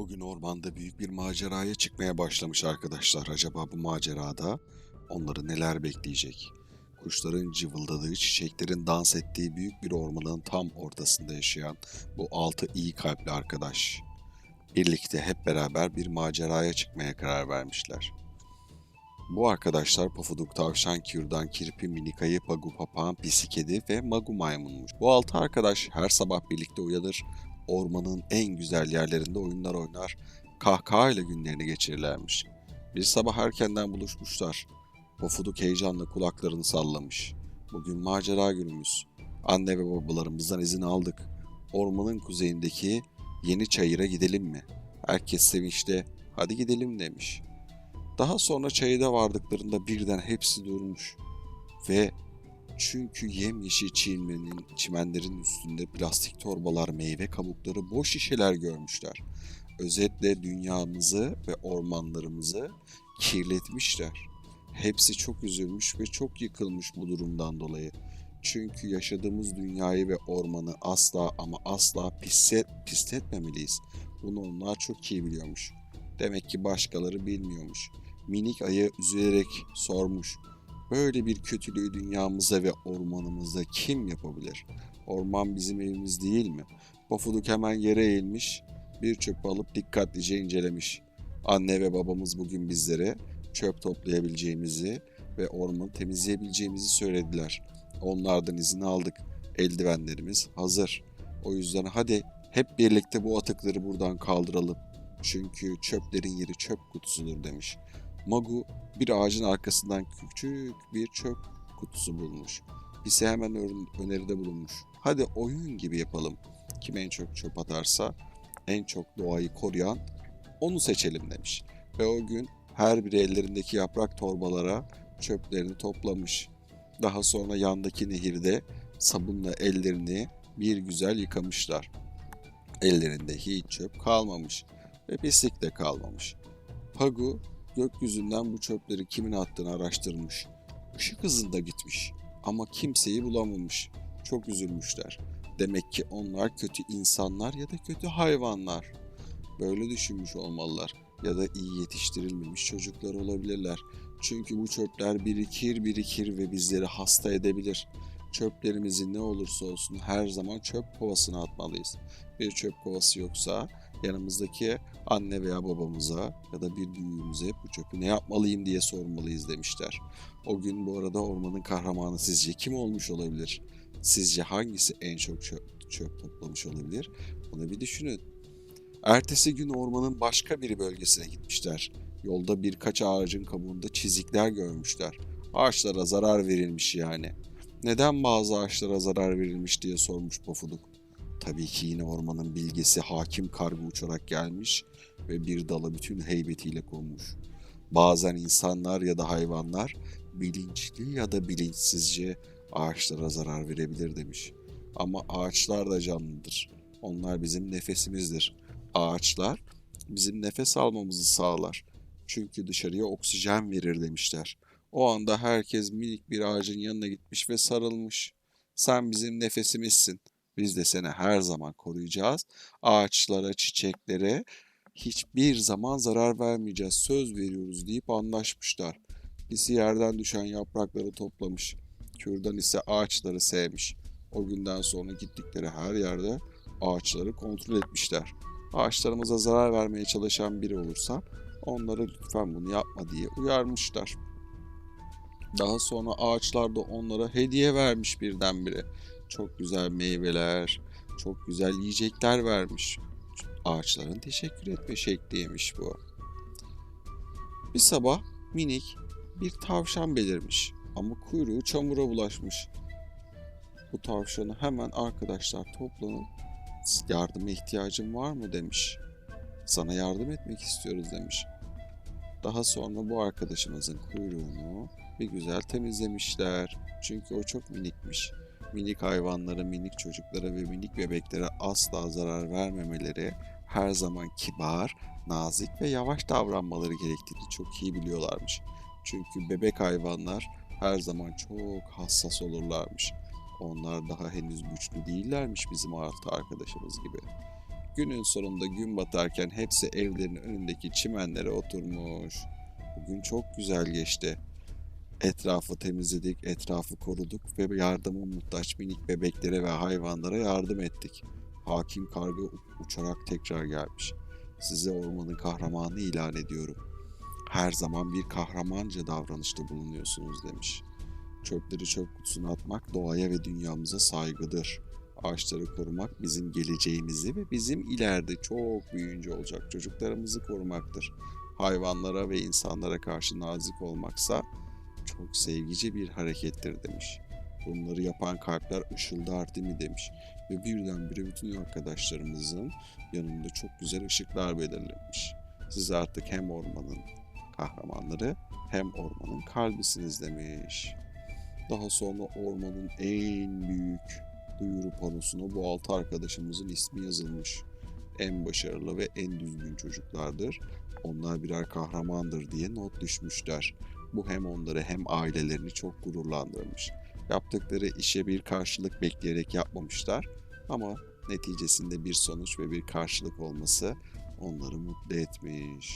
Bugün ormanda büyük bir maceraya çıkmaya başlamış arkadaşlar. Acaba bu macerada onları neler bekleyecek? Kuşların cıvıldadığı, çiçeklerin dans ettiği büyük bir ormanın tam ortasında yaşayan bu altı iyi kalpli arkadaş. Birlikte hep beraber bir maceraya çıkmaya karar vermişler. Bu arkadaşlar Pofuduk Tavşan, Kürdan, Kirpi, Minik Ayı, Pagu Papağan, Pisi Kedi ve Magu Maymunmuş. Bu altı arkadaş her sabah birlikte uyanır, ormanın en güzel yerlerinde oyunlar oynar, kahkahayla günlerini geçirirlermiş. Bir sabah erkenden buluşmuşlar. Pofuduk heyecanla kulaklarını sallamış. Bugün macera günümüz. Anne ve babalarımızdan izin aldık. Ormanın kuzeyindeki yeni çayıra gidelim mi? Herkes sevinçle hadi gidelim demiş. Daha sonra çayıda vardıklarında birden hepsi durmuş. Ve çünkü yemyeşil çimenlerin, çimenlerin üstünde plastik torbalar, meyve kabukları, boş şişeler görmüşler. Özetle dünyamızı ve ormanlarımızı kirletmişler. Hepsi çok üzülmüş ve çok yıkılmış bu durumdan dolayı. Çünkü yaşadığımız dünyayı ve ormanı asla ama asla pislet, pisletmemeliyiz. Bunu onlar çok iyi biliyormuş. Demek ki başkaları bilmiyormuş. Minik ayı üzülerek sormuş. Böyle bir kötülüğü dünyamıza ve ormanımıza kim yapabilir? Orman bizim evimiz değil mi? Pofuduk hemen yere eğilmiş, bir çöpü alıp dikkatlice incelemiş. Anne ve babamız bugün bizlere çöp toplayabileceğimizi ve ormanı temizleyebileceğimizi söylediler. Onlardan izin aldık. Eldivenlerimiz hazır. O yüzden hadi hep birlikte bu atıkları buradan kaldıralım. Çünkü çöplerin yeri çöp kutusudur demiş. Magu bir ağacın arkasından küçük bir çöp kutusu bulmuş. Bize hemen öneride bulunmuş. Hadi oyun gibi yapalım. Kim en çok çöp atarsa en çok doğayı koruyan onu seçelim demiş. Ve o gün her biri ellerindeki yaprak torbalara çöplerini toplamış. Daha sonra yandaki nehirde sabunla ellerini bir güzel yıkamışlar. Ellerinde hiç çöp kalmamış ve pislik de kalmamış. Pagu gökyüzünden bu çöpleri kimin attığını araştırmış. Işık hızında gitmiş ama kimseyi bulamamış. Çok üzülmüşler. Demek ki onlar kötü insanlar ya da kötü hayvanlar. Böyle düşünmüş olmalılar ya da iyi yetiştirilmemiş çocuklar olabilirler. Çünkü bu çöpler birikir birikir ve bizleri hasta edebilir. Çöplerimizi ne olursa olsun her zaman çöp kovasına atmalıyız. Bir çöp kovası yoksa yanımızdaki anne veya babamıza ya da bir büyüğümüze bu çöpü ne yapmalıyım diye sormalıyız demişler. O gün bu arada ormanın kahramanı sizce kim olmuş olabilir? Sizce hangisi en çok çöp, çöp toplamış olabilir? Bunu bir düşünün. Ertesi gün ormanın başka bir bölgesine gitmişler. Yolda birkaç ağacın kabuğunda çizikler görmüşler. Ağaçlara zarar verilmiş yani. Neden bazı ağaçlara zarar verilmiş diye sormuş Pofuduk. Tabii ki yine ormanın bilgesi hakim karga uçarak gelmiş ve bir dala bütün heybetiyle konmuş. Bazen insanlar ya da hayvanlar bilinçli ya da bilinçsizce ağaçlara zarar verebilir demiş. Ama ağaçlar da canlıdır. Onlar bizim nefesimizdir. Ağaçlar bizim nefes almamızı sağlar. Çünkü dışarıya oksijen verir demişler. O anda herkes minik bir ağacın yanına gitmiş ve sarılmış. Sen bizim nefesimizsin. Biz de seni her zaman koruyacağız. Ağaçlara, çiçeklere hiçbir zaman zarar vermeyeceğiz. Söz veriyoruz deyip anlaşmışlar. Birisi yerden düşen yaprakları toplamış. Kürdan ise ağaçları sevmiş. O günden sonra gittikleri her yerde ağaçları kontrol etmişler. Ağaçlarımıza zarar vermeye çalışan biri olursa onlara lütfen bunu yapma diye uyarmışlar. Daha sonra ağaçlar da onlara hediye vermiş birdenbire. Çok güzel meyveler, çok güzel yiyecekler vermiş. Ağaçların teşekkür etme şekliymiş bu. Bir sabah minik bir tavşan belirmiş ama kuyruğu çamura bulaşmış. Bu tavşanı hemen arkadaşlar toplanıp yardıma ihtiyacın var mı demiş. Sana yardım etmek istiyoruz demiş. Daha sonra bu arkadaşımızın kuyruğunu bir güzel temizlemişler. Çünkü o çok minikmiş. Minik hayvanlara, minik çocuklara ve minik bebeklere asla zarar vermemeleri, her zaman kibar, nazik ve yavaş davranmaları gerektiğini çok iyi biliyorlarmış. Çünkü bebek hayvanlar her zaman çok hassas olurlarmış. Onlar daha henüz güçlü değillermiş bizim artı arkadaşımız gibi. Günün sonunda gün batarken hepsi evlerin önündeki çimenlere oturmuş. Bugün çok güzel geçti. Etrafı temizledik, etrafı koruduk ve yardıma muhtaç minik bebeklere ve hayvanlara yardım ettik. Hakim karga uçarak tekrar gelmiş. Size ormanın kahramanı ilan ediyorum. Her zaman bir kahramanca davranışta bulunuyorsunuz demiş. Çöpleri çöp kutusuna atmak doğaya ve dünyamıza saygıdır. Ağaçları korumak bizim geleceğimizi ve bizim ileride çok büyüyünce olacak çocuklarımızı korumaktır. Hayvanlara ve insanlara karşı nazik olmaksa çok sevgici bir harekettir demiş. Bunları yapan kalpler ışıldar değil mi demiş. Ve birdenbire bütün arkadaşlarımızın yanında çok güzel ışıklar belirlenmiş. Siz artık hem ormanın kahramanları hem ormanın kalbisiniz demiş. Daha sonra ormanın en büyük duyuru panosuna bu altı arkadaşımızın ismi yazılmış. En başarılı ve en düzgün çocuklardır. Onlar birer kahramandır diye not düşmüşler. Bu hem onları hem ailelerini çok gururlandırmış. Yaptıkları işe bir karşılık bekleyerek yapmamışlar ama neticesinde bir sonuç ve bir karşılık olması onları mutlu etmiş.